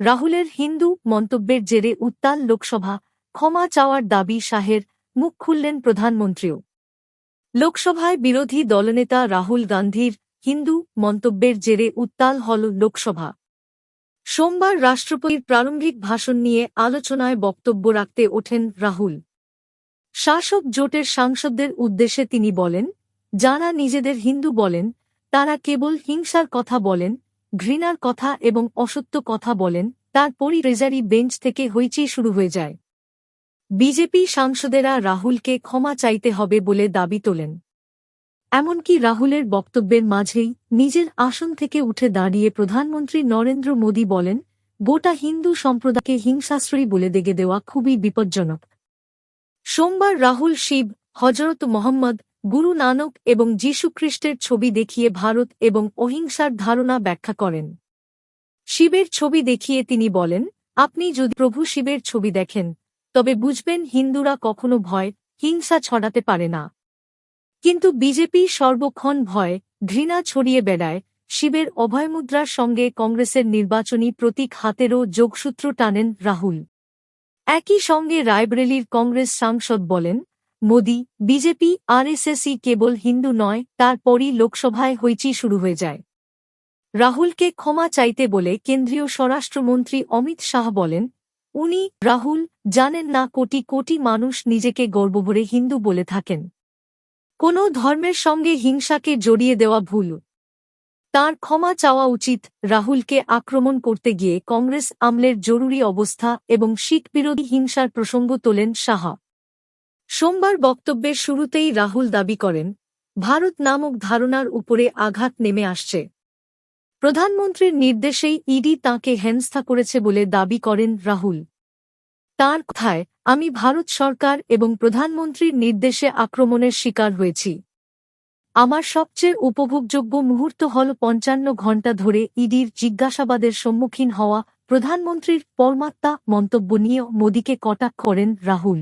রাহুলের হিন্দু মন্তব্যের জেরে উত্তাল লোকসভা, ক্ষমা চাওয়ার দাবি শাহের, মুখ খুললেন প্রধানমন্ত্রীও। লোকসভায় বিরোধী দলনেতা রাহুল গান্ধীর হিন্দু মন্তব্যের জেরে উত্তাল হল লোকসভা। সোমবার রাষ্ট্রপতির প্রারম্ভিক ভাষণ নিয়ে আলোচনায় বক্তব্য রাখতে ওঠেন রাহুল। শাসক জোটের সাংসদদের উদ্দেশ্যে তিনি বলেন, যারা নিজেদের হিন্দু বলেন, তারা কেবল হিংসার কথা বলেন ঘৃণার কথা এবং অসত্য কথা বলেন তারপরই ট্রেজারি বেঞ্চ থেকে হইচই শুরু হয়ে যায়। বিজেপি সাংসদেরা রাহুলকে ক্ষমা চাইতে হবে বলে দাবি তোলেন। এমনকি রাহুলের বক্তব্যের মাঝেই নিজের আসন থেকে উঠে দাঁড়িয়ে প্রধানমন্ত্রী নরেন্দ্র মোদী বলেন, গোটা হিন্দু সম্প্রদায়কে হিংসাশ্রয়ী বলে দেগে দেওয়া খুবই বিপজ্জনক। সোমবার রাহুল শিব, হজরত মোহাম্মদ গুরু নানক এবং যীশুখ্রিস্টের ছবি দেখিয়ে ভারত এবং অহিংসার ধারণা ব্যাখ্যা করেন। শিবের ছবি দেখিয়ে তিনি বলেন, আপনি যদি প্রভু শিবের ছবি দেখেন, তবে বুঝবেন হিন্দুরা কখনো ভয়, হিংসা ছড়াতে পারে না। কিন্তু বিজেপি সর্বক্ষণ ভয়, ঘৃণা ছড়িয়ে বেড়ায়, শিবের অভয়মুদ্রার সঙ্গে কংগ্রেসের নির্বাচনী প্রতীক হাতেরও যোগসূত্র টানেন রাহুল। একই সঙ্গে রায়বরেলির কংগ্রেস সাংসদ বলেন মোদি, বিজেপি, আরএসএসই কেবল হিন্দু নয়, তারপরই লোকসভায় হইচি শুরু হয়ে যায়। রাহুলকে ক্ষমা চাইতে বলে কেন্দ্রীয় স্বরাষ্ট্রমন্ত্রী অমিত শাহ বলেন, উনি, রাহুল, জানেন না কোটি কোটি মানুষ নিজেকে গর্বভরে হিন্দু বলে থাকেন। কোনো ধর্মের সঙ্গে হিংসাকে জড়িয়ে দেওয়া ভুল। তার ক্ষমা চাওয়া উচিত রাহুলকে আক্রমণ করতে গিয়ে কংগ্রেস আমলের জরুরি অবস্থা এবং শিখ বিরোধী হিংসার প্রসঙ্গ তোলেন শাহ। সোমবার বক্তব্যের শুরুতেই রাহুল দাবি করেন, ভারত নামক ধারণার উপরে আঘাত নেমে আসছে। প্রধানমন্ত্রীর নির্দেশেই ইডি তাঁকে হেনস্থা করেছে বলে দাবি করেন রাহুল। তার কথায়, আমি ভারত সরকার এবং প্রধানমন্ত্রীর নির্দেশে আক্রমণের শিকার হয়েছি। আমার সবচেয়ে উপভোগযোগ্য মুহূর্ত হল পঞ্চান্ন ঘণ্টা ধরে ইডির জিজ্ঞাসাবাদের সম্মুখীন হওয়া প্রধানমন্ত্রীর পরমাত্মা মন্তব্য নিয়ে মোদীকে কটাক্ষ করেন রাহুল।